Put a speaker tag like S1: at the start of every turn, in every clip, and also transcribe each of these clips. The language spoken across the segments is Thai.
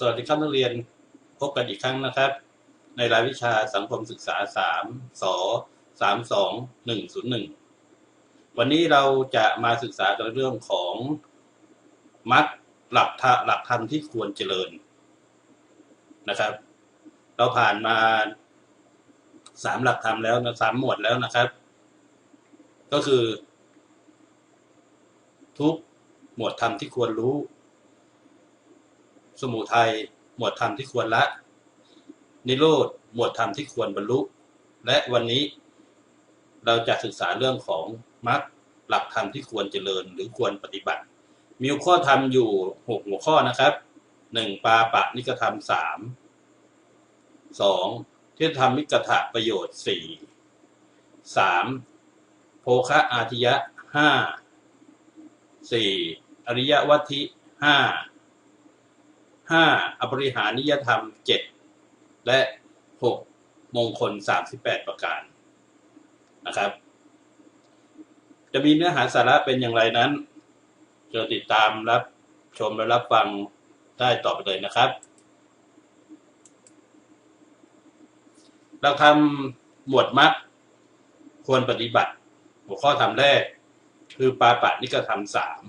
S1: สวัสดีครับนักเรียนพบกันอีกครั้งนะครับ ในรายวิชาสังคมศึกษาสามสสามสองหนึ่งศูนย์หนึ่งวันนี้เราจะมาศึกษากันเรื่องของมัดหลักธหลักธรรมที่ควรเจริญนะครับ เราผ่านมาสามหลักธรรมแล้วนะสามหมวดแล้วนะครับ ก็คือ ทุกหมวดธรรมที่ควรรู้ สมุทัยหมวดธรรมที่ควรละ นิโรธหมวดธรรมที่ควรบรรลุ และวันนี้เราจะศึกษาเรื่องของมรรคหลักธรรมที่ควรเจริญหรือควรปฏิบัติ มีข้อธรรมอยู่หกหัวข้อนะครับหนึ่งปาปะนิกธรรมสามสองที่ทำมิกถะประโยชน์สี่สามโภคะอาทิยะห้าสี่อริยวัติห้า ห้าอปริหานิยธรรมเจ็ดและหกมงคลสามสิบแปดประการนะครับ จะมีเนื้อหาสาระเป็นอย่างไรนั้นจะติดตามรับชมและรับฟังได้ต่อไปเลยนะครับเราทำหมวดมัดควรปฏิบัติ หัวข้อทำแรก คือปาปะนิกธรรมสาม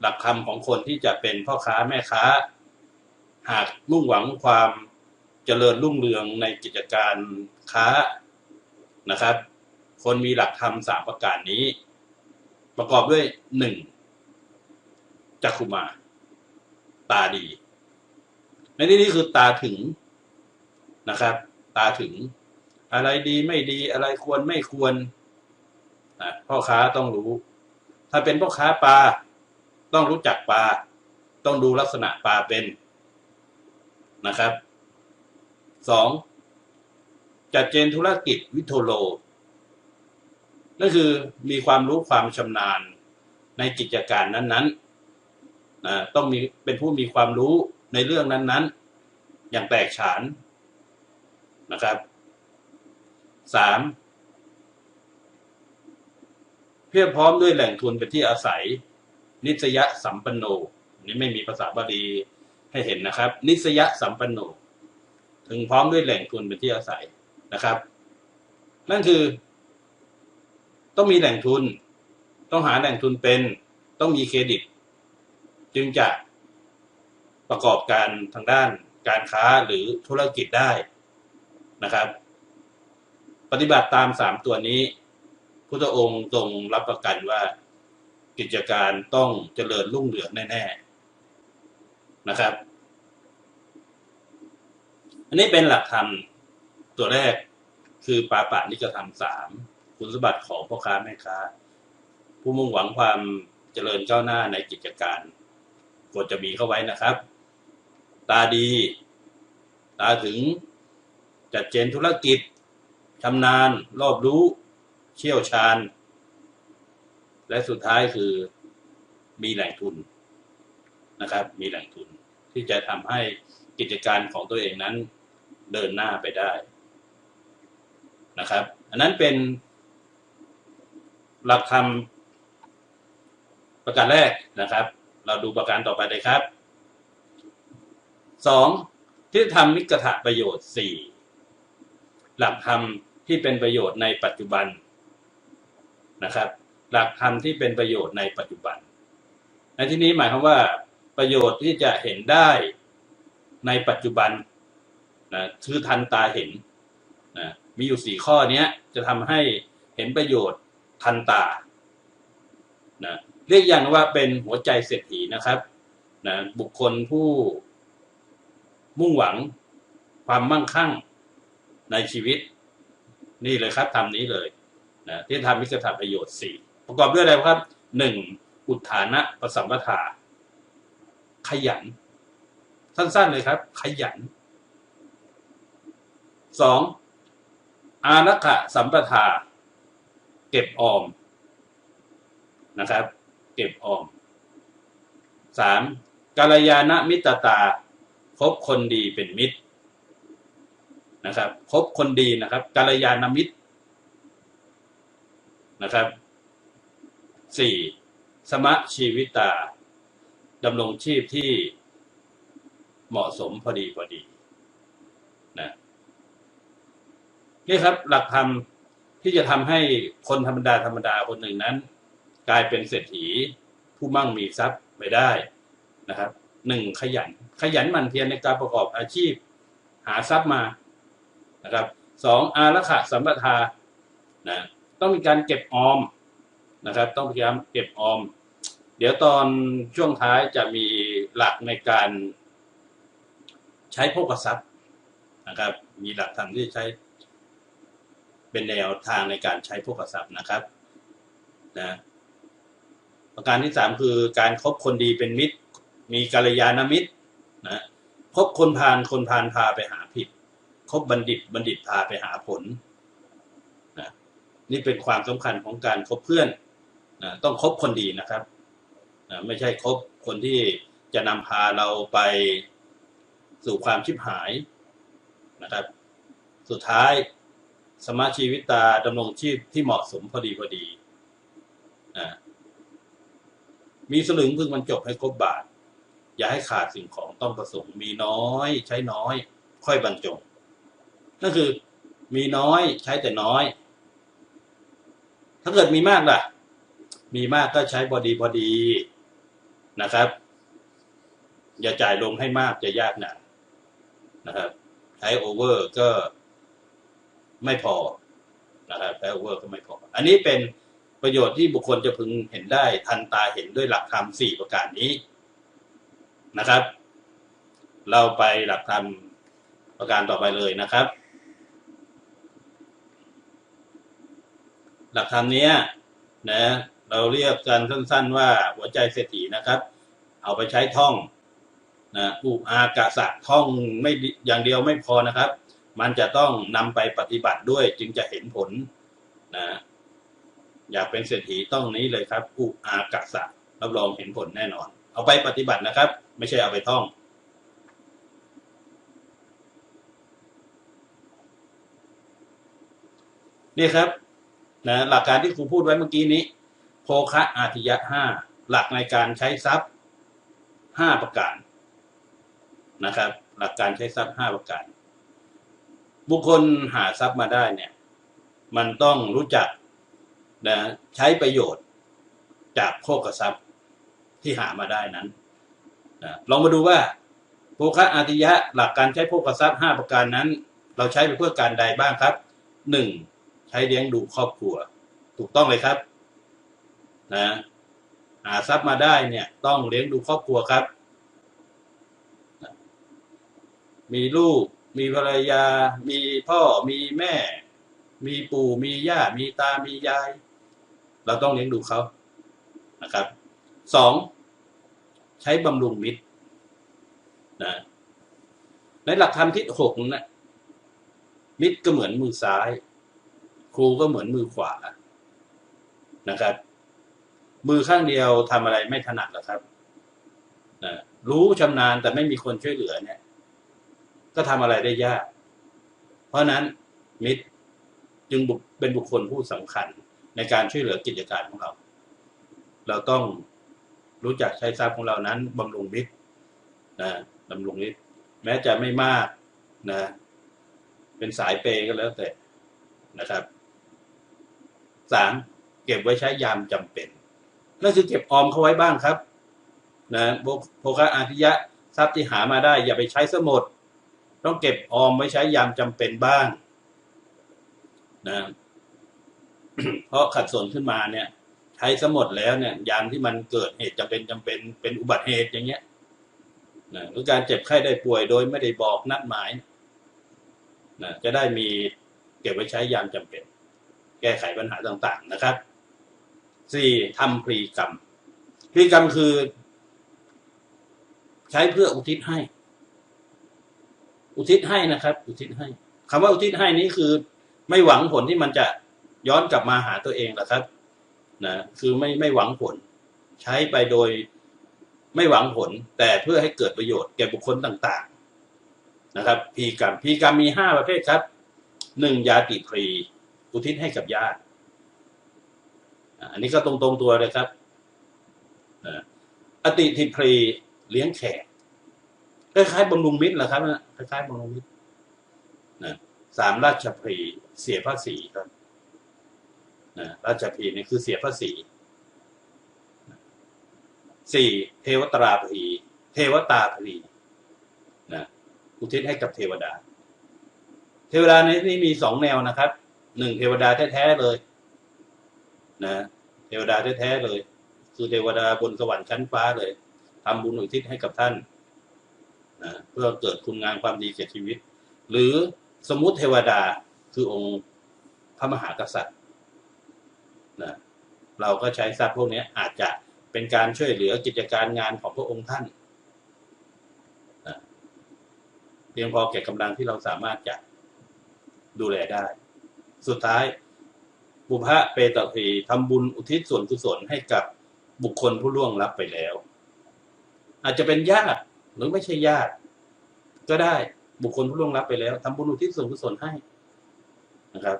S1: หลักคำของคนที่จะเป็นพ่อค้าแม่ค้า หากมุ่งหวังความเจริญรุ่งเรืองในกิจการค้านะครับ คนมีหลักธรรมสามประการนี้ ประกอบด้วยหนึ่งจักขุมา ตาดี ในที่นี้คือตาถึงนะครับ ตาถึง อะไรดีไม่ดีอะไรควรไม่ควรนะพ่อค้าต้องรู้ ถ้าเป็นพ่อค้าปลา ต้องรู้จักปลา ต้องดูลักษณะปลาเป็นนะครับสองจัดเจนธุรกิจวิโทโล นั่นคือมีความรู้ความชำนาญในกิจการนั้นๆนะต้องมีเป็นผู้มีความรู้ในเรื่องนั้นๆ อย่างแตกฉานนะครับสามเพียบพร้อมด้วยแหล่งทุนเป็นที่อาศัย นิสยสัมปันโนนี่ไม่มีภาษาบาลีให้เห็นนะครับ นิสยสัมปันโน ถึงพร้อมด้วยแหล่งทุนเป็นที่อาศัยนะครับ นั่นคือ ต้องมีแหล่งทุน ต้องหาแหล่งทุนเป็น ต้องมีเครดิต จึงจะประกอบการทางด้านการค้าหรือธุรกิจได้นะครับ ปฏิบัติตามสามตัวนี้พุทธองค์ทรงรับประกันว่า กิจการต้องเจริญรุ่งเรืองแน่ๆนะครับ อันนี้เป็นหลักธรรมตัวแรกคือปาปะนิกธรรมสามคุณสมบัติของพ่อค้าแม่ค้า ผู้มุ่งหวังความเจริญก้าวหน้าในกิจการควรจะมีเข้าไว้นะครับ ตาดี ตาถึงจัดเจนธุรกิจชำนาญรอบรู้ เชี่ยวชาญ และสุดท้ายคือมีแหล่งทุนนะครับ มีแหล่งทุนที่จะทำให้กิจการของตัวเองนั้นเดินหน้าไปได้นะครับ อันนั้นเป็น หลักธรรมประการแรกนะครับ เราดูประการต่อไปเลยครับสองที่ทำมิกถะประโยชน์สี่หลักธรรมที่เป็นประโยชน์ในปัจจุบันนะครับ หลักธรรมที่เป็นประโยชน์ในปัจจุบัน ในที่นี้หมายความว่าประโยชน์ที่จะเห็นได้ในปัจจุบันนะคือทันตาเห็นนะมีอยู่สี่ข้อนี้จะทำให้เห็นประโยชน์ทันตานะเรียกอย่างว่าเป็นหัวใจเศรษฐีนะครับนะบุคคลผู้มุ่งหวังความมั่งคั่งในชีวิต นี่เลยครับทำนี้เลยนะที่ทำมิกถาประโยชน์สี่ ประกอบด้วยอะไรครับหนึ่งอุทานะประสัมปทา ขยัน สั้นๆเลยครับ ขยันสองอารักขะสัมปทา เก็บออมนะครับ เก็บออมสามกาลยานะมิตรตาคบคนดีเป็นมิตรนะครับคบคนดีนะครับกาลยานามิตรนะครับ สี่สมะชีวิตาดำรงชีพที่เหมาะสมพอดีพอดีนะนี่ครับหลักธรรมที่จะทำให้คนธรรมดาธรรมดาคนหนึ่งนั้น กลายเป็นเศรษฐีผู้มั่งมีทรัพย์ไปได้นะครับหนึ่งขยันขยันหมั่นเพียรในการประกอบอาชีพ หาทรัพย์มานะครับสองอารักขาสัมปทานะต้องมีการเก็บออม นะครับ ต้องพยายามเก็บออม เดี๋ยวตอนช่วงท้ายจะมีหลักในการใช้พกทรัพย์นะครับ มีหลักธรรมที่ใช้เป็นแนวทางในการใช้พกทรัพย์นะครับนะประการที่สามคือการคบคนดีเป็นมิตร มีกัลยาณมิตรนะคบคนพาลคนพาลพาไปหาผิด คบบัณฑิตบัณฑิตพาไปหาผลนะนี่เป็นความสำคัญของการคบเพื่อน นะต้องคบคนดีนะครับนะไม่ใช่คบคนที่จะนำพาเราไปสู่ความชิบหายนะครับ สุดท้ายสมาชีวิตตาดำรงชีพที่เหมาะสมพอดีพอดีนะมีสลึงพึงบรรจบให้ครบบาท อย่าให้ขาดสิ่งของต้องประสงค์ มีน้อยใช้น้อย ค่อยบรรจงนั่นคือมีน้อยใช้แต่น้อย ถ้าเกิดมีมากล่ะ มีมากก็ใช้พอดีพอดีนะครับ อย่าจ่ายลงให้มากจะยากหนานะครับใช้โอเวอร์ก็ไม่พอนะครับใช้โอเวอร์ก็ไม่พอ อันนี้เป็นประโยชน์ที่บุคคลจะพึงเห็นได้ทันตาเห็นด้วยหลักธรรมสี่ประการนี้นะครับ เราไปหลักธรรมประการต่อไปเลยนะครับ หลักธรรมนี้นะ เราเรียกกันสั้น ๆ ว่าหัวใจเศรษฐีนะครับ เอาไปใช้ท่องนะอุอากาสะท่องไม่อย่างเดียวไม่พอนะครับ มันจะต้องนำไปปฏิบัติด้วยจึงจะเห็นผลนะอยากเป็นเศรษฐีต้องนี้เลยครับอุอากาสะรับรองเห็นผลแน่นอน เอาไปปฏิบัตินะครับ ไม่ใช่เอาไปท่องนี่ครับนะหลักการที่ครูพูดไว้เมื่อกี้นี้ คะอาทิยะห้าหลักในการใช้ทรัพย์ห้าประการนะครับ หลักการใช้ทรัพย์ห้าประการ บุคคลหาทรัพย์มาได้เนี่ย มันต้องรู้จักนะใช้ประโยชน์จากโภคทรัพย์ที่หามาได้นั้นนะลองมาดูว่าโภคะอาทิยะหลักการใช้โภคทรัพย์ห้าประการนั้น เราใช้ไปเพื่อการใดบ้างครับหนึ่งใช้เลี้ยงดูครอบครัว ถูกต้องเลยครับ นะหาทรัพย์มาได้เนี่ย ต้องเลี้ยงดูครอบครัวครับ มีลูก มีภรรยา มีพ่อมีแม่ มีปู่มีย่า มีตามียาย เราต้องเลี้ยงดูเขานะครับสองใช้บำรุงมิตรนะในหลักธรรมที่หกนะมิตรก็เหมือนมือซ้าย ครูก็เหมือนมือขวานะครับ มือข้างเดียวทำอะไรไม่ถนัดหรอกครับนะรู้ชำนาญแต่ไม่มีคนช่วยเหลือเนี่ย ก็ทำอะไรได้ยาก เพราะนั้นมิตรจึงเป็นบุคคลผู้สำคัญในการช่วยเหลือกิจการของเรา เราต้องรู้จักใช้ทรัพย์ของเรานั้นบำรุงมิตรนะบำรุงมิตรแม้จะไม่มากนะ เป็นสายเปย์ก็แล้วแต่นะครับสามเก็บไว้ใช้ยามจำเป็น นั่นคือเก็บออมเขาไว้บ้างครับนะโภคะอาทิยะทรัพย์ที่หามาได้ อย่าไปใช้สมด ต้องเก็บออมไว้ใช้ยามจำเป็นบ้างนะเพราะขัดสนขึ้นมาเนี่ย ใช้สมดแล้วเนี่ย ยามที่มันเกิดเหตุจำเป็นจำเป็นเป็นอุบัติเหตุอย่างเงี้ยนะหรือการเจ็บไข้ได้ป่วยโดยไม่ได้บอกนัดหมายนะจะได้มีเก็บไว้ใช้ยามจำเป็น แก้ไขปัญหาต่าง ๆ นะครับ สี่ทำพรีกรรมพรีกรรมคือ ใช้เพื่ออุทิศให้ อุทิศให้นะครับ อุทิศให้คำว่าอุทิศให้นี้คือ ไม่หวังผลที่มันจะย้อนกลับมาหาตัวเองหรอครับนะคือไม่ไม่หวังผล ใช้ไปโดยไม่หวังผล แต่เพื่อให้เกิดประโยชน์แก่บุคคลต่างๆ นะครับพีกรรมพีกรรมมีห้าประเภทครับหนึ่งยาติพรีอุทิศให้กับญาติ อันนี้ก็ตรงตรงตัวเลยครับอติทิพรีเลี้ยงแขกก็ล้ายๆบำรุงมิตรเหรอครับคล้ายๆบำรุงมิตรนะสามราชพรีเสียภาษีครับนะราชพรีนี่คือเสียภาษีสี่เทวตราพรีเทวตาพรีนะอุทิศให้กับเทวดา เทวดาในที่นี้มีสองแนวนะครับหนึ่งเทวดาแท้ๆเลย นะเทวดาแท้ๆเลย คือเทวดาบนสวรรค์ชั้นฟ้าเลยทำบุญอุทิศให้กับท่านนะเพื่อเกิดคุณงามความดีแก่ชีวิต หรือสมมุติเทวดาคือองค์พระมหากษัตริย์นะเราก็ใช้ทรัพย์พวกนี้อาจจะเป็นการช่วยเหลือกิจการงานของพระองค์ท่านนะเพียงพอแก่กำลังที่เราสามารถจะดูแลได้ สุดท้าย บุพเปตทีทำบุญอุทิศส่วนกุศลให้กับบุคคลผู้ล่วงลับไปแล้ว อาจจะเป็นญาติหรือไม่ใช่ญาติ ก็ได้บุคคลผู้ล่วงลับไปแล้วทำบุญอุทิศส่วนกุศลให้นะครับ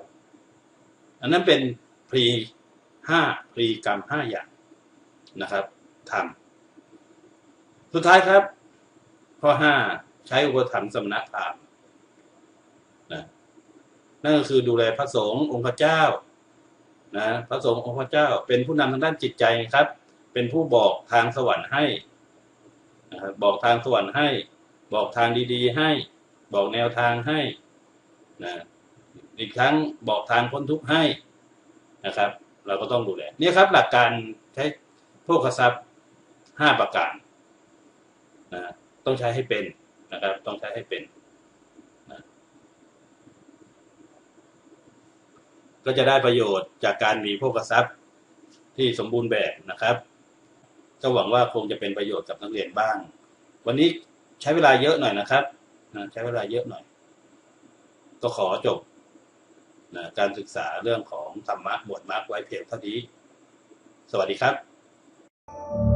S1: อันนั้นเป็นพรีห้าพรีกรรมห้าอย่างนะครับทำสุดท้ายครับข้อห้าใช้อุปถัมภ์สมณธรรมนะนั่นก็คือดูแลพระสงฆ์องค์พระเจ้า นะพระสงฆ์องค์พระเจ้าเป็นผู้นำทางด้านจิตใจครับ เป็นผู้บอกทางสวรรค์ให้นะครับบอกทางสวรรค์ให้ บอกทางดีๆให้ บอกแนวทางให้นะอีกครั้งบอกทางพ้นทุกข์ให้นะครับ เราก็ต้องดูแลนี่ครับหลักการใช้โภคทรัพย์ห้าประการนะต้องใช้ให้เป็นนะครับ ต้องใช้ให้เป็น ก็จะได้ประโยชน์จากการมีโภคทรัพย์ที่สมบูรณ์แบบนะครับ ก็หวังว่าคงจะเป็นประโยชน์กับนักเรียนบ้าง วันนี้ใช้เวลาเยอะหน่อยนะครับนะใช้เวลาเยอะหน่อย ก็ขอจบนะการศึกษาเรื่องของธรรมะหมวดมรรคไว้เพียงเท่านี้ สวัสดีครับ